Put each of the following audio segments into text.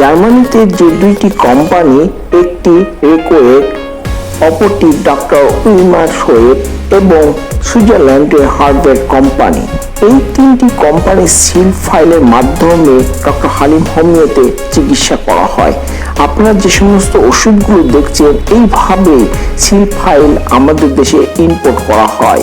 জার্মানিতে যে দুইটি কোম্পানি, একটি রেকোয়েট অপরটি ডক্টর উইমার শোয়েব এবং সুইজারল্যান্ডের হার্ভার্ড কোম্পানি। এই তিনটি কোম্পানির সিল ফাইলের মাধ্যমে ডক্টর হালিম হোমিওতে চিকিৎসা করা হয়। আপনারা যে সমস্ত ওষুধগুলো দেখছেন, এইভাবে সিল ফাইল আমাদের দেশে ইম্পোর্ট করা হয়।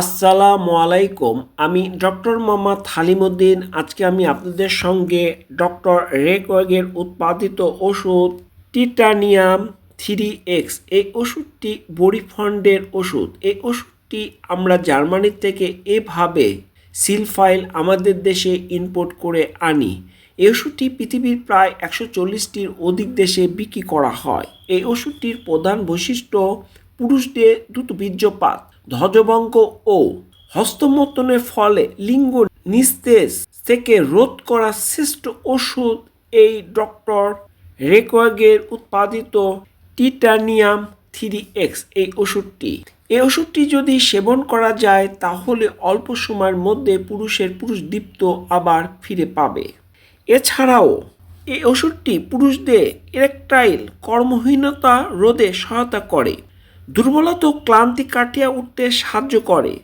আসসালামু আলাইকুম। আমি ডক্টর মোহাম্মদ হালিমুদ্দিন। আজকে আমি আপনাদের সঙ্গে ডক্টর রেকওয়েগের উৎপাদিত ওষুধ টিটানিয়াম থ্রি এক্স। এই ওষুধটি বড়িফন্ডের ওষুধ। এই ওষুধটি আমরা জার্মানি থেকে এভাবে সিল ফাইল আমাদের দেশে ইম্পোর্ট করে আনি। এই ওষুধটি পৃথিবীর প্রায় একশো চল্লিশটির অধিক দেশে বিক্রি করা হয়। এই ওষুধটির প্রধান বৈশিষ্ট্য, পুরুষদের দ্রুত বীর্যপাত। ধ্বজভঙ্গ ও হস্তমর্তনের ফলে লিঙ্গ নিস্তেজ থেকে রোধ করা শ্রেষ্ঠ ওষুধ এই ডক্টর রেকওয়াগের উৎপাদিত টিটানিয়াম থ্রি এক্স এই ওষুধটি। এই ওষুধটি যদি সেবন করা যায়, তাহলে অল্প সময়ের মধ্যে পুরুষের পুরুষ দীপ্ত আবার ফিরে পাবে। এছাড়াও, এই ওষুধটি পুরুষদের ইরেকটাইল কর্মহীনতা রোধে সহায়তা করে। দুর্বলতা ও ক্লান্তি কাটিয়ে উঠতে সাহায্য করে।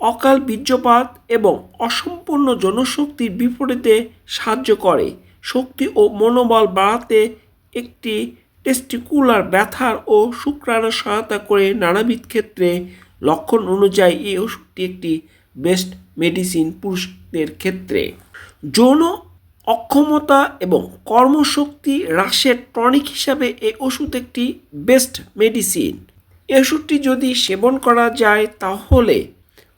অকাল বীর্যপাত এবং অসম্পূর্ণ জনশক্তির বিপরীতে সাহায্য করে। শক্তি ও মনোবল বাড়াতে একটি টেস্টিকুলার ব্যথার ও শুক্রাণু সহায়তা করে নানাবিধ ক্ষেত্রে লক্ষণ অনুযায়ী এই ওষুধটি একটি বেস্ট মেডিসিন পুরুষদের ক্ষেত্রে। যৌন অক্ষমতা এবং কর্মশক্তি হ্রাসের টনিক হিসাবে এই ওষুধ একটি বেস্ট মেডিসিন। ওষুধটি যদি সেবন করা যায়, তাহলে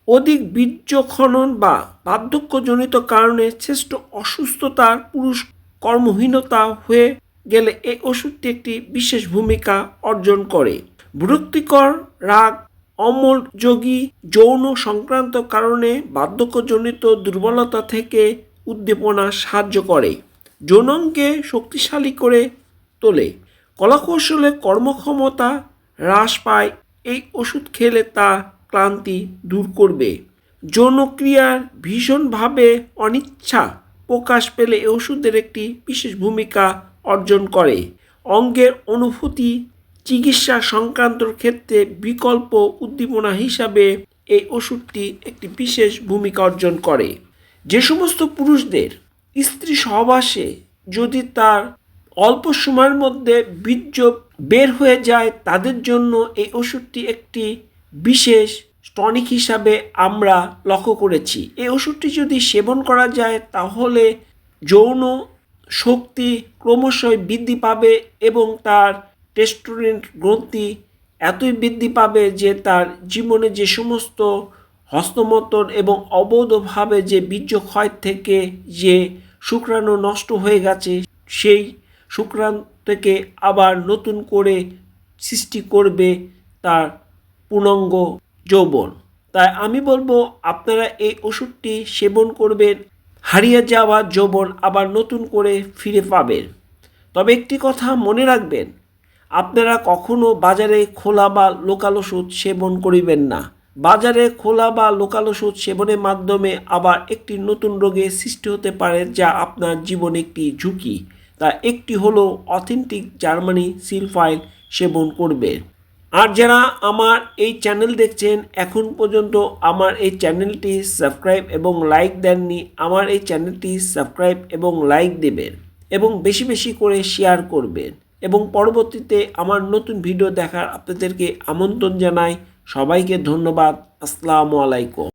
অধিক বীর্য খনন বা বার্ধক্যজনিত কারণে শ্রেষ্ঠ অসুস্থতার পুরুষ কর্মহীনতা হয়ে গেলে এই ওষুধটি একটি বিশেষ ভূমিকা অর্জন করে। বিরক্তিকর রাগ অমলযোগী যৌন সংক্রান্ত কারণে বার্ধক্যজনিত দুর্বলতা থেকে উদ্দীপনা সাহায্য করে। যৌনাঙ্গে শক্তিশালী করে তোলে। কলাকৌশলে কর্মক্ষমতা হ্রাস পায়। এই ওষুধ খেলে তা ক্লান্তি দূর করবে। যৌনক্রিয়ার ভীষণভাবে অনিচ্ছা প্রকাশ পেলে এই ওষুধের একটি বিশেষ ভূমিকা অর্জন করে। অঙ্গের অনুভূতি, চিকিৎসা সংক্রান্ত ক্ষেত্রে বিকল্প উদ্দীপনা হিসাবে এই ওষুধটি একটি বিশেষ ভূমিকা অর্জন করে। যে সমস্ত পুরুষদের স্ত্রী সহবাসে যদি তার অল্প সময়ের মধ্যে বীর্য বের হয়ে যায়, তাদের জন্য এই ওষুধটি একটি বিশেষ টনিক হিসাবে আমরা লক্ষ্য করেছি। এই ওষুধটি যদি সেবন করা যায়, তাহলে যৌন শক্তি ক্রমশই বৃদ্ধি পাবে এবং তার টেস্টোরেন্ট গ্রন্থি এতই বৃদ্ধি পাবে যে তার জীবনে যে সমস্ত হস্তমতন এবং অবৈধভাবে যে বীর্য ক্ষয় থেকে যে শুক্রাণু নষ্ট হয়ে গেছে, সেই শুক্রাণু থেকে আবার নতুন করে সৃষ্টি করবে তার পূর্ণাঙ্গ যৌবন। তাই আমি বলব, আপনারা এই ওষুধটি সেবন করবেন, হারিয়ে যাওয়া যৌবন আবার নতুন করে ফিরে পাবেন। তবে একটি কথা মনে রাখবেন, আপনারা কখনো বাজারে খোলা বা লোকাল ওষুধ সেবন করিবেন না। বাজারে খোলা বা লোকাল ওষুধ সেবনের মাধ্যমে আবার একটি নতুন রোগের সৃষ্টি হতে পারে, যা আপনার জীবনে একটি ঝুঁকি। তা একটি হলো অথেন্টিক জার্মানি সিল ফাইল সেবন করবে। আর যারা আমার এই চ্যানেল দেখছেন, এখন পর্যন্ত আমার এই চ্যানেলটি সাবস্ক্রাইব এবং লাইক দেননি, আমার এই চ্যানেলটি সাবস্ক্রাইব এবং লাইক দেবেন এবং বেশি বেশি করে শেয়ার করবেন এবং পরবর্তীতে আমার নতুন ভিডিও দেখার আপনাদেরকে আমন্ত্রণ জানাই। সবাইকে ধন্যবাদ। আসসালামু আলাইকুম।